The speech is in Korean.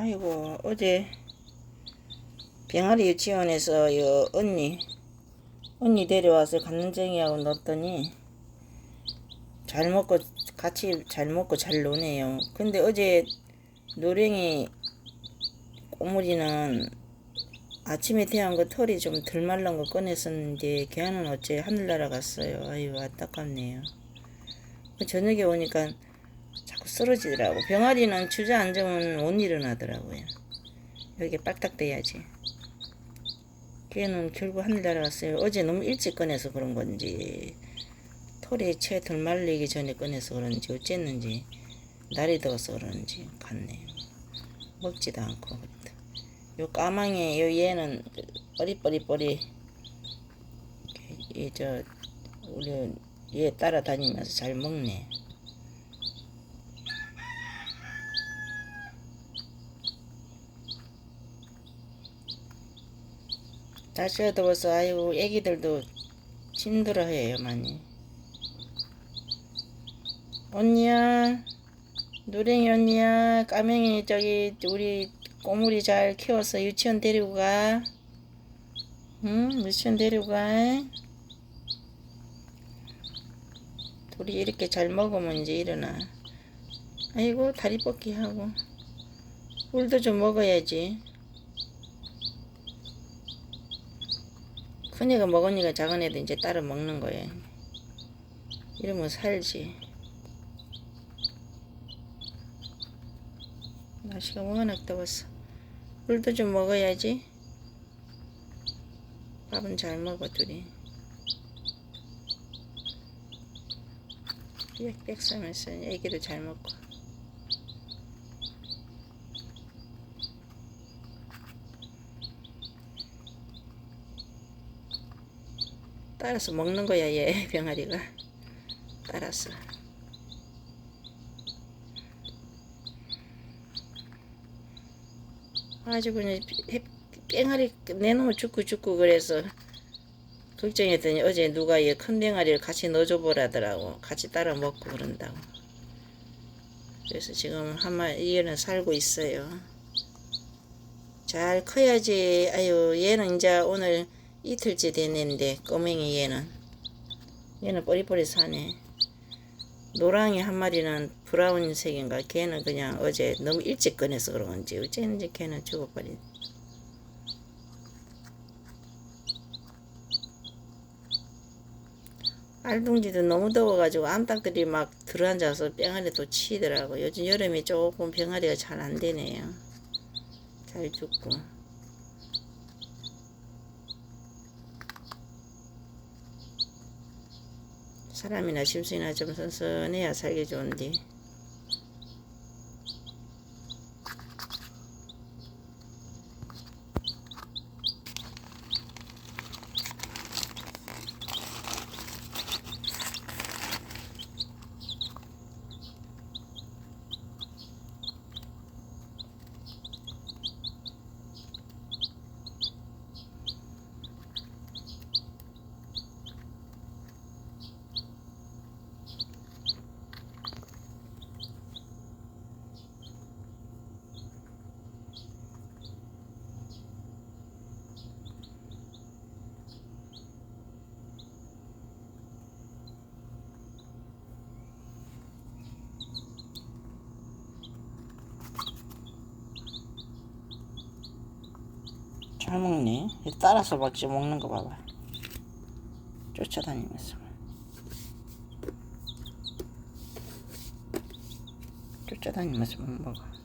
아이고 어제 병아리 유치원에서 요 언니 언니 데려와서 간능쟁이하고 넣었더니 잘 먹고 같이 잘 먹고 잘 노네요. 근데 어제 노랭이 꼬물이는 아침에 태어난 거 털이 좀 덜 말른 거 꺼냈었는데 걔는 어째 하늘 날아갔어요. 아유 안타깝네요. 그 저녁에 오니까 쓰러지더라고. 병아리는 주저앉으면 못 일어나더라고요. 여기 빨딱대야지. 걔는 결국 하늘 날아갔어요. 어제 너무 일찍 꺼내서 그런 건지 털이 채 덜 말리기 전에 꺼내서 그런지 어쨌는지 날이 더워서 그런지 같네요. 먹지도 않고. 요 까망이 요 얘는 어리버리버리 이저 우리 얘 따라다니면서 잘 먹네. 날씨가 더워서 아유 애기들도 힘들어해요 많이. 언니야, 누랭이 언니야, 까맹이 저기 우리 꼬물이 잘 키워서 유치원 데리고 가. 응, 유치원 데리고 가. 둘이 이렇게 잘 먹으면 이제 일어나. 아이고 다리 뻗기 하고 물도 좀 먹어야지. 큰 애가 먹으니까 작은 애도 이제 따로 먹는 거예요. 이러면 살지. 날씨가 워낙 더웠어. 물도 좀 먹어야지. 밥은 잘 먹어 둘이. 빽빽 싸면서 애기도 잘 먹고. 따라서 먹는 거야 얘. 병아리가. 따라서. 아주 그냥 해- 뺑아리 내놓으면 죽고 죽고 그래서 걱정했더니 어제 누가 얘큰 뱅아리를 같이 넣어줘 보라더라고. 같이 따라 먹고 그런다고. 그래서 지금 한 마리 얘는 살고 있어요. 잘 커야지. 아유 얘는 이제 오늘 이틀째 됐는데 꼬맹이 얘는. 얘는 뽀리뽀리 사네. 노랑이 한 마리는 브라운색인가? 걔는 그냥 어제 너무 일찍 꺼내서 그런 건지. 어쨌는지 걔는 죽어버린. 알둥지도 너무 더워가지고 암탉들이 막 들어앉아서 병아리 또 치더라고. 요즘 여름에 조금 병아리가 잘 안 되네요. 잘 죽고 사람이나 짐승이나 좀 선선해야 살기 좋은데 잘 먹네 따라서 막지 먹는 거 봐봐. 쫓아다니면서. 쫓아다니면서 못 먹어